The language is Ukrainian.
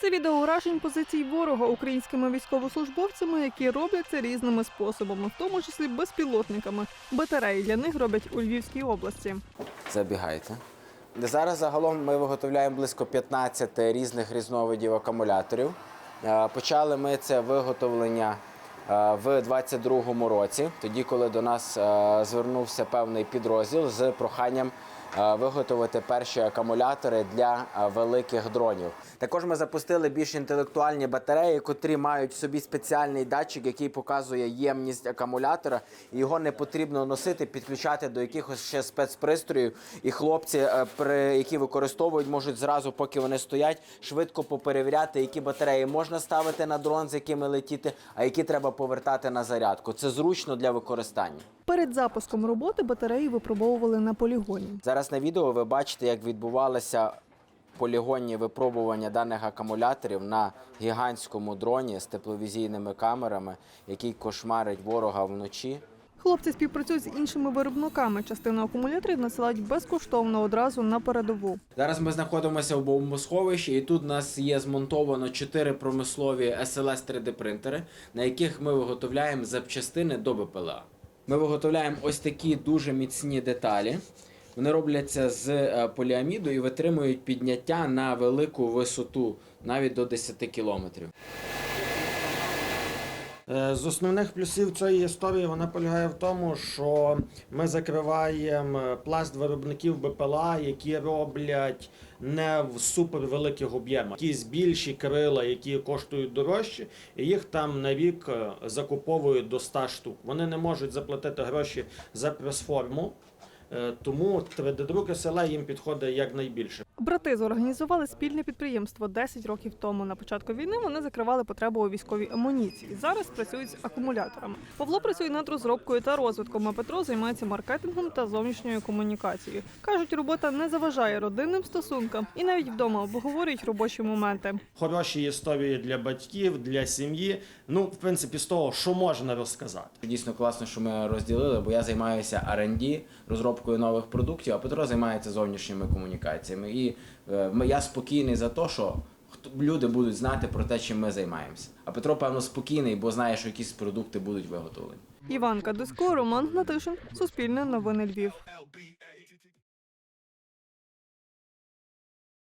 Це відео уражень позицій ворога українськими військовослужбовцями, які роблять це різними способами, в тому числі безпілотниками. Батареї для них роблять у Львівській області. Забігайте. Зараз загалом ми виготовляємо близько 15 різних різновидів акумуляторів. Е, Почали ми це виготовлення е, в 22-му році, тоді, коли до нас е, звернувся певний підрозділ з проханням виготовити перші акумулятори для е, великих дронів. Також ми запустили більш інтелектуальні батареї, котрі мають в собі спеціальний датчик, який показує ємність акумулятора. Його не потрібно носити, підключати до якихось ще спецпристроїв. І хлопці, е, при які використовують, можуть зразу, поки вони стоять, швидко поперевіряти, які батареї можна ставити на дрон, з якими летіти, а які треба повертати на зарядку. Це зручно для використання. Перед запуском роботи батареї випробовували на полігоні. Зараз на відео ви бачите, як відбувалися полігонні випробування даних акумуляторів на гігантському дроні з тепловізійними камерами, який кошмарить ворога вночі. Хлопці співпрацюють з іншими виробниками. Частину акумуляторів насилають безкоштовно одразу на передову. Зараз ми знаходимося в бомбосховищі, і тут у нас є змонтовано чотири промислові SLS 3D принтери, на яких ми виготовляємо запчастини до БПЛА. Ми виготовляємо ось такі дуже міцні деталі. Вони робляться з е, поліаміду і витримують підняття на велику висоту, навіть до 10 кілометрів. Е, З основних плюсів цієї історії вона полягає в тому, що ми закриваємо пласт виробників БПЛА, які роблять не в супервеликих об'ємах. Якісь більші крила, які коштують дорожче, і їх там на рік е, закуповують до 100 штук. Вони не можуть заплатити гроші за прес-форму, е, тому 3D-друк SLA їм підходить якнайбільше. Брати зорганізували спільне підприємство 10 років тому. На початку війни вони закривали потребу у військовій амуніції. Зараз працюють з акумуляторами. Павло працює над розробкою та розвитком, а Петро займається маркетингом та зовнішньою комунікацією. кажуть, робота не заважає родинним стосункам і навіть вдома обговорюють робочі моменти. Хороші історії для батьків, для сім'ї. Ну, в принципі, з того, що можна розказати. Дійсно класно, що ми розділили, бо я займаюся R&D, розробкою нових продуктів, а Петро займається зовнішніми комунікаціями. І я спокійний за те, що люди будуть знати про те, чим ми займаємося. А Петро, певно, спокійний, бо знає, що якісь продукти будуть виготовлені. Іванка Диско, Роман Гнатишин, Суспільне новини Львів.